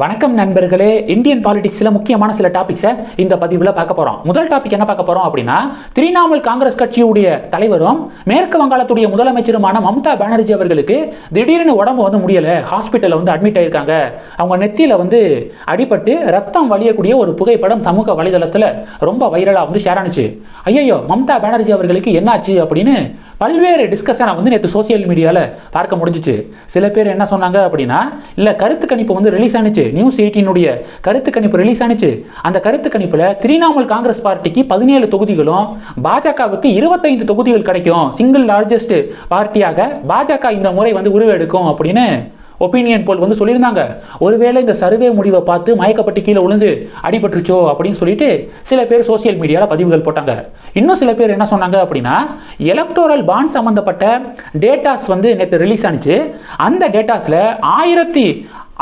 வணக்கம் நண்பர்களே இந்தியன் பாலிடிக்ஸில் முக்கியமான சில டாபிக்ஸை இந்த பதிவில் பார்க்க போகிறோம் முதல் டாபிக் என்ன பார்க்க போகிறோம் அப்படின்னா திரிணாமுல் காங்கிரஸ் கட்சியுடைய தலைவரும் மேற்கு வங்காளத்துடைய முதலமைச்சருமான மம்தா பானர்ஜி அவர்களுக்கு திடீர்னு உடம்பு வந்து முடியலை ஹாஸ்பிட்டலில் வந்து அட்மிட் ஆயிருக்காங்க. அவங்க நெத்தியில் வந்து அடிபட்டு ரத்தம் வழியக்கூடிய ஒரு புகைப்படம் சமூக வலைதளத்தில் ரொம்ப வைரலாக வந்து ஷேர் ஆனிச்சு. ஐயோ மம்தா பானர்ஜி அவர்களுக்கு என்னாச்சு அப்படின்னு பல்வேறு டிஸ்கஷனை வந்து நேற்று சோசியல் மீடியாவில் பார்க்க முடிஞ்சிச்சு. சில பேர் என்ன சொன்னாங்க அப்படின்னா இல்லை கருத்து கணிப்பு வந்து ரிலீஸ் ஆனிச்சு. நியூஸ் எயிட்டினுடைய கருத்து கணிப்பு ரிலீஸ் ஆனிச்சு. அந்த கருத்து கணிப்பில் திரிணாமுல் காங்கிரஸ் பார்ட்டிக்கு பதினேழு தொகுதிகளும் பாஜகவுக்கு இருபத்தைந்து தொகுதிகள் கிடைக்கும். சிங்கிள் லார்ஜஸ்ட் பார்ட்டியாக பாஜக இந்த முறை வந்து உருவெடுக்கும் அப்படின்னு ஒப்பீனியன் போல் வந்து சொல்லியிருந்தாங்க. ஒருவேளை இந்த சர்வே முடிவை பார்த்து மயக்கப்பட்டு கீழே விழுந்து அடிபட்டுருச்சோ அப்படின்னு சொல்லிட்டு சில பேர் சோசியல் மீடியாவில் பதிவுகள் போட்டாங்க. இன்னும் சில பேர் என்ன சொன்னாங்க அப்படின்னா எலக்டோரல் பாண்ட் சம்மந்தப்பட்ட டேட்டாஸ் வந்து நேற்று ரிலீஸ் ஆனிச்சு. அந்த டேட்டாஸில் ஆயிரத்தி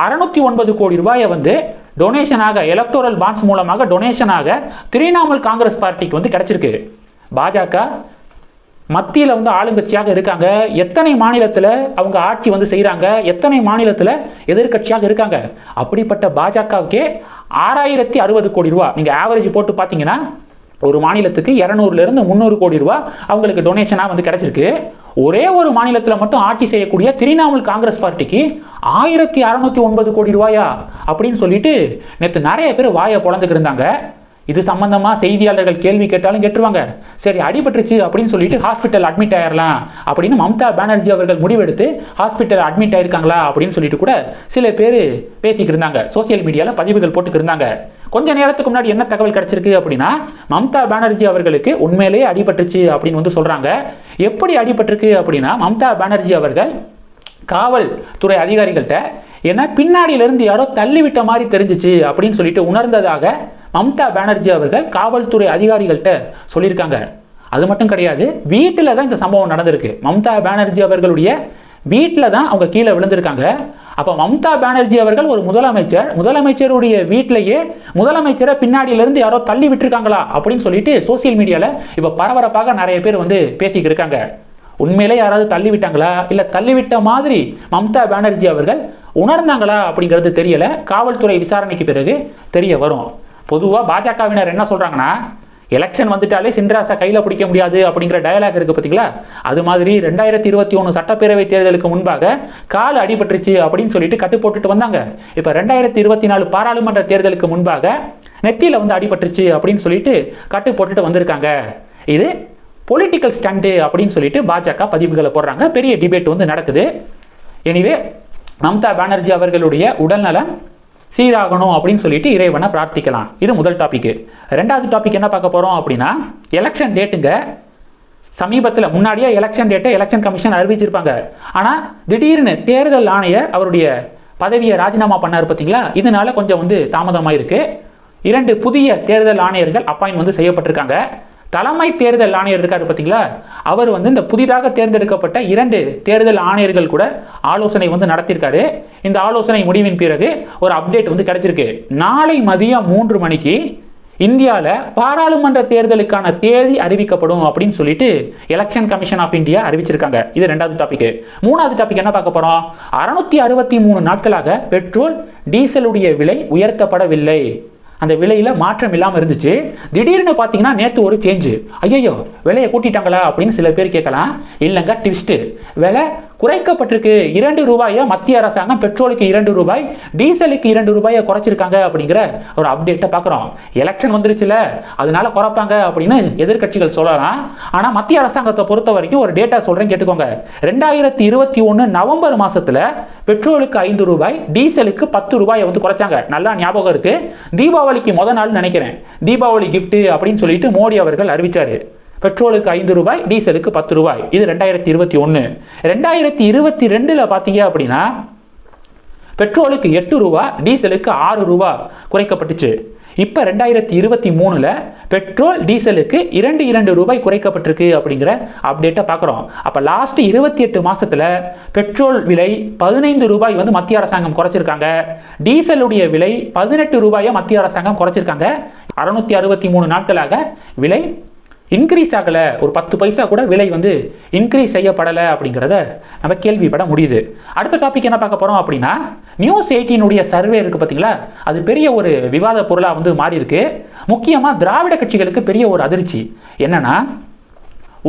அறநூற்றி ஒன்பது கோடி ரூபாயை வந்து டொனேஷனாக எலக்டோரல் பாண்ட்ஸ் மூலமாக டொனேஷனாக திரிணாமுல் காங்கிரஸ் பார்ட்டிக்கு வந்து கிடச்சிருக்கு. பாஜக மத்தியில் வந்து ஆளுங்கட்சியாக இருக்காங்க. எத்தனை மாநிலத்தில் அவங்க ஆட்சி வந்து செய்கிறாங்க எத்தனை மாநிலத்தில் எதிர்க்கட்சியாக இருக்காங்க? அப்படிப்பட்ட பாஜகவுக்கே ஆறாயிரத்தி அறுபது கோடி ரூபா. நீங்கள் ஆவரேஜ் போட்டு பார்த்தீங்கன்னா ஒரு மாநிலத்துக்கு இரநூறுலேருந்து முந்நூறு கோடி ரூபா அவங்களுக்கு டொனேஷனாக வந்து கிடச்சிருக்கு. ஒரே ஒரு மாநிலத்தில் மட்டும் ஆட்சி செய்யக்கூடிய திரிணாமுல் காங்கிரஸ் பார்ட்டிக்கு ஆயிரத்தி அறநூற்றி ஒன்பது கோடி ரூபாயா? அப்படின்னு சொல்லிட்டு நேற்று நிறைய பேர் வாயை பொழந்துக்கு இருந்தாங்க. இது சம்மந்தமாக செய்தியாளர்கள் கேள்வி கேட்டாலும் கேட்டுருவாங்க. சரி அடிபட்டுருச்சு அப்படின்னு சொல்லிட்டு ஹாஸ்பிட்டல் அட்மிட் ஆயிடலாம் அப்படின்னு மம்தா பானர்ஜி அவர்கள் முடிவெடுத்து ஹாஸ்பிட்டல் அட்மிட் ஆயிருக்காங்களா அப்படின்னு சொல்லிட்டு கூட சில பேர் பேசிக்கிட்டு இருந்தாங்க. சோசியல் மீடியாவில் பதிவுகள் போட்டுக்கிட்டு இருந்தாங்க. கொஞ்ச நேரத்துக்கு முன்னாடி என்ன தகவல் கிடைச்சிருக்கு அப்படின்னா மம்தா பானர்ஜி அவர்களுக்கு உண்மையிலேயே அடிபட்டுருச்சு அப்படின்னு வந்து சொல்கிறாங்க எப்படி அடிபட்டிருக்கு அப்படின்னா மம்தா பானர்ஜி அவர்கள் காவல்துறை அதிகாரிகள்கிட்ட ஏன்னா பின்னாடியிலேருந்து யாரோ தள்ளிவிட்ட மாதிரி தெரிஞ்சிச்சு அப்படின்னு சொல்லிட்டு உணர்ந்ததாக மம்தா பானர்ஜி அவர்கள் காவல்துறை அதிகாரிகள்கிட்ட சொல்லியிருக்காங்க. அது மட்டும் கிடையாது வீட்டில் தான் இந்த சம்பவம் நடந்திருக்கு. மம்தா பானர்ஜி அவர்களுடைய வீட்டில் தான் அவங்க கீழே விழுந்திருக்காங்க. அப்போ மம்தா பானர்ஜி அவர்கள் ஒரு முதலமைச்சர் முதலமைச்சருடைய வீட்டிலேயே முதலமைச்சரை பின்னாடியிலேருந்து யாரோ தள்ளி விட்டுருக்காங்களா அப்படின்னு சொல்லிட்டு சோசியல் மீடியாவில் இப்போ பரபரப்பாக நிறைய பேர் வந்து பேசிக்கிட்டு இருக்காங்க. உண்மையிலே யாராவது தள்ளி விட்டாங்களா? இல்லை தள்ளிவிட்ட மாதிரி மம்தா பானர்ஜி அவர்கள் உணர்ந்தாங்களா அப்படிங்கிறது தெரியலை. காவல்துறை விசாரணைக்கு பிறகு தெரிய வரும். பொதுவாக பாஜகவினர் என்ன சொல்கிறாங்கன்னா எலெக்ஷன் வந்துட்டாலே சின்ராசா கையில் பிடிக்க முடியாது அப்படிங்கிற டயலாக் இருக்குது பார்த்தீங்களா அது மாதிரி ரெண்டாயிரத்தி இருபத்தி ஒன்று சட்டப்பேரவை தேர்தலுக்கு முன்பாக கால் அடிபட்டுருச்சு அப்படின்னு சொல்லிட்டு கட்டு போட்டுட்டு வந்தாங்க. இப்போ ரெண்டாயிரத்தி இருபத்தி நாலு பாராளுமன்ற தேர்தலுக்கு முன்பாக நெத்தியில் வந்து அடிபட்டுருச்சு அப்படின்னு சொல்லிட்டு கட்டு போட்டுட்டு வந்திருக்காங்க. இது பொலிட்டிக்கல் ஸ்டண்டு அப்படின்னு சொல்லிட்டு பாஜக பதிவுகளை போடுறாங்க. பெரிய டிபேட் வந்து நடக்குது. எனிவே மம்தா பானர்ஜி அவர்களுடைய உடல்நலம் சீராகணும் அப்படின்னு சொல்லிட்டு இறைவனை பிரார்த்திக்கலாம். இது முதல் டாபிக் ரெண்டாவது டாபிக் என்ன பார்க்க போகிறோம் அப்படின்னா எலெக்ஷன் டேட்டுங்க சமீபத்தில் முன்னாடியே எலெக்ஷன் டேட்டை எலெக்ஷன் கமிஷன் அறிவிச்சிருப்பாங்க. ஆனால் திடீர்னு தேர்தல் ஆணையர் அவருடைய பதவியை ராஜினாமா பண்ணார் பார்த்தீங்களா? இதனால கொஞ்சம் வந்து தாமதமாக இருக்குது இரண்டு புதிய தேர்தல் ஆணையர்கள் அப்பாயின் வந்து செய்யப்பட்டிருக்காங்க. தலைமை தேர்தல் ஆணையர் இருக்காரு பார்த்தீங்களா அவர் வந்து இந்த புதிதாக தேர்ந்தெடுக்கப்பட்ட இரண்டு தேர்தல் ஆணையர்கள் கூட ஆலோசனை வந்து நடத்தியிருக்காரு. இந்த ஆலோசனை முடிவின் பிறகு ஒரு அப்டேட் வந்து கிடைச்சிருக்கு. நாளை மதியம் மூன்று மணிக்கு இந்தியாவில் பாராளுமன்ற தேர்தலுக்கான தேதி அறிவிக்கப்படும் அப்படின்னு சொல்லிட்டு எலெக்ஷன் கமிஷன் ஆஃப் இந்தியா அறிவிச்சிருக்காங்க. இது ரெண்டாவது டாபிக் மூணாவது டாபிக் என்ன பார்க்க போறோம்? அறுநூத்தி அறுபத்தி மூணு நாட்களாக பெட்ரோல் டீசலுடைய விலை உயர்த்தப்படவில்லை. அந்த விலையில் மாற்றம் இல்லாமல் இருந்துச்சு. திடீர்னு பார்த்தீங்கன்னா நேற்று ஒரு சேஞ்சு ஐயோ விலையை கூட்டிட்டாங்களா அப்படின்னு சில பேர் கேட்கலாம். இல்லைங்க ட்விஸ்ட்டு விலை குறைக்கப்பட்டிருக்கு. இரண்டு ரூபாயை மத்திய அரசாங்கம் பெட்ரோலுக்கு இரண்டு ரூபாய் டீசலுக்கு இரண்டு ரூபாயை குறைச்சிருக்காங்க அப்படிங்கிற ஒரு அப்டேட்டை பார்க்குறோம். எலெக்ஷன் வந்துருச்சுல அதனால குறைப்பாங்க அப்படின்னு எதிர்க்கட்சிகள் சொல்லலாம். ஆனால் மத்திய அரசாங்கத்தை பொறுத்த வரைக்கும் ஒரு டேட்டா சொல்கிறேன் கேட்டுக்கோங்க. ரெண்டாயிரத்தி இருபத்தி ஒன்று நவம்பர் மாதத்தில் பெட்ரோலுக்கு ஐந்து ரூபாய் டீசலுக்கு பத்து ரூபாயை வந்து குறைச்சாங்க. நல்லா ஞாபகம் இருக்குது தீபாவளிக்கு முத நாள் நினைக்கிறேன். தீபாவளி கிஃப்ட் அப்படின்னு சொல்லிட்டு மோடி அவர்கள் அறிவிச்சாரு. பெட்ரோலுக்கு ஐந்து ரூபாய் டீசலுக்கு பத்து ரூபாய். இது ரெண்டாயிரத்தி இருபத்தி ஒன்று ரெண்டாயிரத்தி இருபத்தி ரெண்டில் பார்த்தீங்க அப்படின்னா பெட்ரோலுக்கு எட்டு ரூபா டீசலுக்கு ஆறு ரூபா குறைக்கப்பட்டுச்சு. இப்போ ரெண்டாயிரத்தி இருபத்தி மூணில் பெட்ரோல் டீசலுக்கு இரண்டு இரண்டு ரூபாய் குறைக்கப்பட்டிருக்கு அப்படிங்கிற அப்டேட்டை பார்க்குறோம் அப்போ லாஸ்ட் இருபத்தி எட்டு மாதத்தில் பெட்ரோல் விலை பதினைந்து ரூபாய் வந்து மத்திய அரசாங்கம் குறைச்சிருக்காங்க. டீசலுடைய விலை பதினெட்டு ரூபாயை மத்திய அரசாங்கம் குறைச்சிருக்காங்க. அறுநூத்தி அறுபத்தி மூணு நாட்களாக விலை இன்க்ரீஸ் ஆகலை ஒரு பத்து பைசா கூட விலை வந்து இன்க்ரீஸ் செய்யப்படலை அப்படிங்கிறத நம்ம கேள்விப்பட முடியுது. அடுத்த டாபிக் என்ன பார்க்க போகிறோம் அப்படின்னா நியூஸ் எயிட்டீனுடைய சர்வே இருக்குது பார்த்தீங்களா அது பெரிய ஒரு விவாத பொருளாக வந்து மாறி இருக்கு முக்கியமாக திராவிட கட்சிகளுக்கு பெரிய ஒரு அதிர்ச்சி. என்னன்னா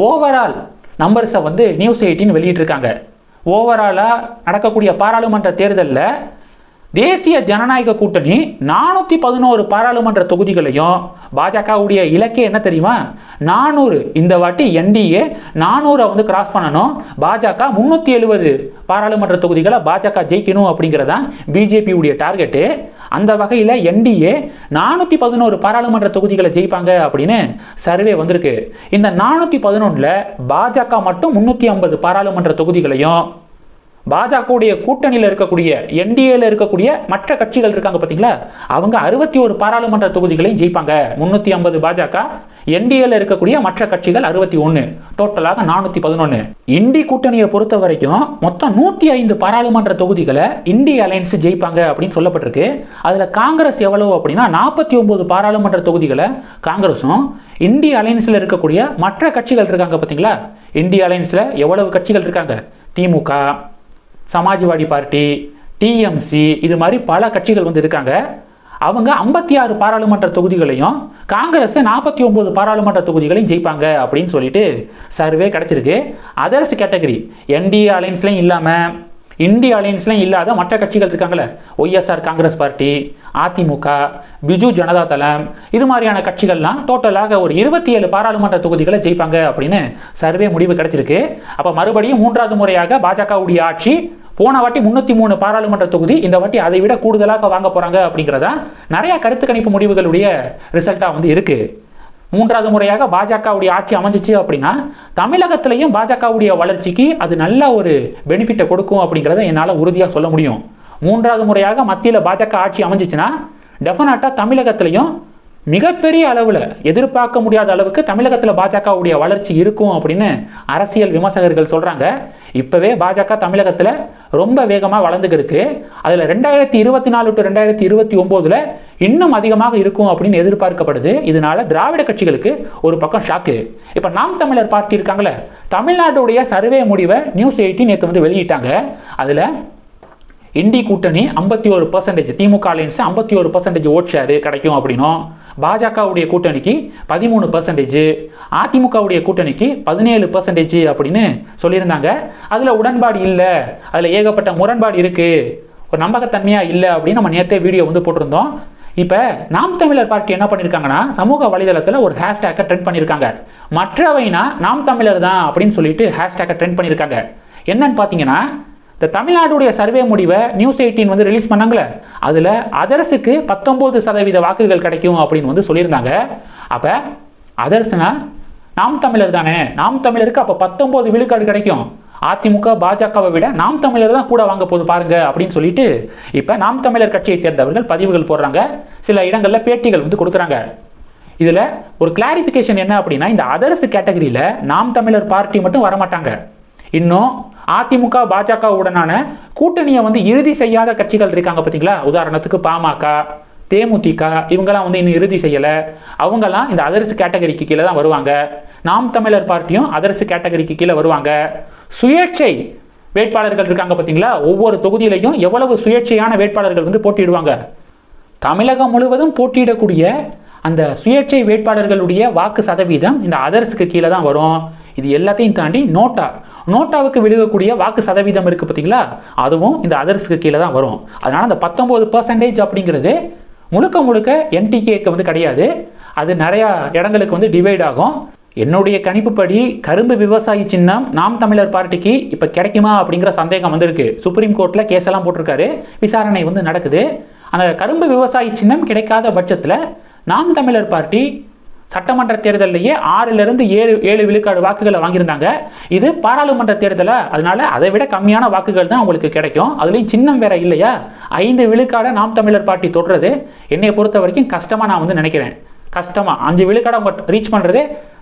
ஓவரால் நம்பர்ஸை வந்து நியூஸ் எயிட்டின் வெளியிட்டிருக்காங்க. ஓவராலாக நடக்கக்கூடிய பாராளுமன்ற தேர்தலில் தேசிய ஜனநாயக கூட்டணி நானூற்றி பதினோரு பாராளுமன்ற தொகுதிகளையும் பாஜகவுடைய இலக்கே என்ன தெரியுமா? நானூறு. இந்த வாட்டி என்டிஏ நானூறை வந்து கிராஸ் பண்ணணும். பாஜக முந்நூற்றி எழுபது பாராளுமன்ற தொகுதிகளை பாஜக ஜெயிக்கணும் அப்படிங்கிறதான் பிஜேபியுடைய டார்கெட்டு அந்த வகையில் என்டிஏ நானூற்றி பதினோரு பாராளுமன்ற தொகுதிகளை ஜெயிப்பாங்க அப்படின்னு சர்வே வந்திருக்கு. இந்த நானூற்றி பதினொன்றில் பாஜக மட்டும் முந்நூற்றி ஐம்பது பாராளுமன்ற தொகுதிகளையும் பாஜகவுடைய கூட்டணியில் இருக்கக்கூடிய என்டிஏல இருக்கக்கூடிய மற்ற கட்சிகள் இருக்காங்க பார்த்தீங்களா அவங்க அறுபத்தி ஒரு பாராளுமன்ற தொகுதிகளையும் ஜெயிப்பாங்க. முன்னூற்றி ஐம்பது பாஜக என்டிஏல இருக்கக்கூடிய மற்ற கட்சிகள் அறுபத்தி ஒன்று டோட்டலாக நானூற்றி பதினொன்று இண்டி கூட்டணியை பொறுத்த வரைக்கும் மொத்தம் நூற்றி ஐந்து பாராளுமன்ற தொகுதிகளை இண்டி அலையன்ஸ் ஜெயிப்பாங்க அப்படின்னு சொல்லப்பட்டிருக்கு. அதில் காங்கிரஸ் எவ்வளவு அப்படின்னா நாற்பத்தி ஒம்பது பாராளுமன்ற தொகுதிகளை காங்கிரஸும் இந்திய அலையன்ஸில் இருக்கக்கூடிய மற்ற கட்சிகள் இருக்காங்க பார்த்தீங்களா? இந்திய அலையன்ஸில் எவ்வளவு கட்சிகள் இருக்காங்க? திமுக சமாஜ்வாடி பார்ட்டி டிஎம்சி இது மாதிரி பல கட்சிகள் வந்து இருக்காங்க. அவங்க ஐம்பத்தி ஆறு பாராளுமன்ற தொகுதிகளையும் காங்கிரஸ் நாற்பத்தி ஒம்பது பாராளுமன்ற தொகுதிகளையும் ஜெயிப்பாங்க அப்படின்னு சொல்லிட்டு சர்வே கிடச்சிருக்கு. Others category. என்டிஏ அலையன்ஸ்லையும் இல்லாமல் இந்திய அலையன்ஸ்லையும் இல்லாத மற்ற கட்சிகள் இருக்காங்களே ஒய்எஸ்ஆர் காங்கிரஸ் பார்ட்டி அதிமுக பிஜு ஜனதா தளம் இது மாதிரியான கட்சிகள்லாம் டோட்டலாக ஒரு இருபத்தி ஏழு பாராளுமன்ற தொகுதிகளை ஜெயிப்பாங்க அப்படின்னு சர்வே முடிவு கிடைச்சிருக்கு. அப்போ மறுபடியும் மூன்றாவது முறையாக பாஜகவுடைய ஆட்சி போன வாட்டி முன்னூற்றி மூணு பாராளுமன்ற தொகுதி இந்த வாட்டி அதை விட கூடுதலாக வாங்க போகிறாங்க அப்படிங்கிறத நிறைய கருத்து கணிப்பு முடிவுகளுடைய ரிசல்ட்டாக வந்து இருக்குது மூன்றாவது முறையாக பாஜகவுடைய ஆட்சி அமைஞ்சிச்சு அப்படின்னா தமிழகத்திலையும் பாஜகவுடைய வளர்ச்சிக்கு அது நல்ல ஒரு பெனிஃபிட்டை கொடுக்கும் அப்படிங்கிறத என்னால் உறுதியாக சொல்ல முடியும். மூன்றாவது முறையாக மத்தியில் பாஜக ஆட்சி அமைஞ்சிச்சுன்னா டெஃபினட்டாக தமிழகத்திலையும் மிகப்பெரிய அளவில் எதிர்பார்க்க முடியாத அளவுக்கு தமிழகத்தில் பாஜகவுடைய வளர்ச்சி இருக்கும் அப்படின்னு அரசியல் விமர்சகர்கள் சொல்கிறாங்க இப்போவே பாஜக தமிழகத்தில் ரொம்ப வேகமாக வளர்ந்துக்கிருக்கு அதில் ரெண்டாயிரத்தி இருபத்தி நாலு டு ரெண்டாயிரத்தி இருபத்தி ஒம்போதில் இன்னும் அதிகமாக இருக்கும் அப்படின்னு எதிர்பார்க்கப்படுது. இதனால திராவிட கட்சிகளுக்கு ஒரு பக்கம் ஷாக்கு இப்போ நாம் தமிழர் பார்ட்டி இருக்காங்களே தமிழ்நாட்டுடைய சர்வே முடிவை நியூஸ் எயிட்டின் நேற்று வந்து வெளியிட்டாங்க. அதில் இண்டி கூட்டணி ஐம்பத்தி ஒரு பர்சன்டேஜ் திமுக அலையன்ஸ் ஐம்பத்தி ஒரு பர்சன்டேஜ் ஓட் கிடைக்கும் அப்படின்னும். பாஜகவுடைய கூட்டணிக்கு பதிமூணு பர்சன்டேஜ் அதிமுகவுடைய கூட்டணிக்கு பதினேழு பர்சன்டேஜ் அப்படின்னு சொல்லியிருந்தாங்க. அதில் உடன்பாடு இல்லை. அதில் ஏகப்பட்ட முரண்பாடு இருக்குது ஒரு நம்பகத்தன்மையாக இல்லை அப்படின்னு நம்ம நேற்றே வீடியோ வந்து போட்டிருந்தோம். இப்போ நாம் தமிழர் பார்ட்டி என்ன பண்ணியிருக்காங்கன்னா சமூக வலைதளத்தில் ஒரு ஹேஷ்டேக்கை ட்ரெண்ட் பண்ணியிருக்காங்க மற்றவைனா நாம் தமிழர் தான் அப்படின்னு சொல்லிட்டு ஹேஷ்டேக்கை ட்ரெண்ட் பண்ணியிருக்காங்க என்னன்னு பார்த்தீங்கன்னா இந்த தமிழ்நாடுடைய சர்வே முடிவை நியூஸ் எயிட்டீன் வந்து ரிலீஸ் பண்ணாங்களே அதில் அதர்ஸுக்கு பத்தொம்போது சதவீத வாக்குகள் கிடைக்கும் அப்படின்னு வந்து சொல்லியிருந்தாங்க. அப்போ அதர்ஸ்னா நாம் தமிழர் தானே? நாம் தமிழருக்கு அப்போ பத்தொம்போது விழுக்காடு கிடைக்கும். அதிமுக பாஜகவை விட நாம் தமிழர் தான் கூட வாங்க போது பாருங்க அப்படின்னு சொல்லிட்டு இப்போ நாம் தமிழர் கட்சியை சேர்ந்தவர்கள் பதிவுகள் போடுறாங்க. சில இடங்களில் பேட்டிகள் வந்து கொடுக்குறாங்க. இதில் ஒரு கிளாரிஃபிகேஷன் என்ன அப்படின்னா இந்த அதர்ஸ் கேட்டகரியில் நாம் தமிழர் பார்ட்டி மட்டும் வரமாட்டாங்க. இன்னும் அதிமுக பாஜக உடனான கூட்டணியை வந்து இறுதி செய்யாத கட்சிகள் இருக்காங்க பார்த்தீங்களா உதாரணத்துக்கு பாமக தேமுதிக இவங்கெல்லாம் வந்து இன்னும் இறுதி செய்யலை. அவங்கெல்லாம் இந்த அதர்ஸ் கேட்டகரிக்கு கீழே தான் வருவாங்க. நாம் தமிழர் பார்ட்டியும் அதர்ஸ் கேட்டகரிக்கு கீழே வருவாங்க. சுயேட்சை வேட்பாளர்கள் இருக்காங்க பார்த்தீங்களா ஒவ்வொரு தொகுதியிலையும் எவ்வளவு சுயேட்சையான வேட்பாளர்கள் வந்து போட்டியிடுவாங்க? தமிழகம் முழுவதும் போட்டியிடக்கூடிய அந்த சுயேட்சை வேட்பாளர்களுடைய வாக்கு சதவீதம் இந்த அதர்ஸுக்கு கீழே தான் வரும். இது எல்லாத்தையும் தாண்டி நோட்டா நோட்டாவுக்கு விழுகக்கூடிய வாக்கு சதவீதம் இருக்குது பார்த்தீங்களா? அதுவும் இந்த அதர்ஸுக்கு கீழே தான் வரும். அதனால் அந்த பத்தொம்போது பர்சன்டேஜ் அப்படிங்கிறது முழுக்க முழுக்க என்டிகேக்கு வந்து கிடையாது. அது நிறையா இடங்களுக்கு வந்து டிவைட் ஆகும். என்னுடைய கணிப்புப்படி கரும்பு விவசாயி சின்னம் நாம் தமிழர் பார்ட்டிக்கு இப்போ கிடைக்குமா அப்படிங்கிற சந்தேகம் வந்திருக்கு. சுப்ரீம் கோர்ட்டில் கேஸெல்லாம் போட்டிருக்காரு. விசாரணை வந்து நடக்குது. அந்த கரும்பு விவசாயி சின்னம் கிடைக்காத பட்சத்தில் நாம் தமிழர் பார்ட்டி சட்டமன்ற தேர்தலிலேயே ஆறிலிருந்து ஏழு ஏழு விழுக்காடு வாக்குகளை வாங்கியிருந்தாங்க. இது பாராளுமன்ற தேர்தலை? அதனால அதை விட கம்மியான வாக்குகள் தான் உங்களுக்கு கிடைக்கும். அதுலேயும் சின்னம் வேற இல்லையா? ஐந்து விழுக்காடை நாம் தமிழர் பார்ட்டி தொடுறது. என்னை பொறுத்த வரைக்கும் கஷ்டமாக நான் வந்து நினைக்கிறேன். கஷ்டமாக அஞ்சு விழுக்காடை அவங்க ரீச் பண்ணுறதே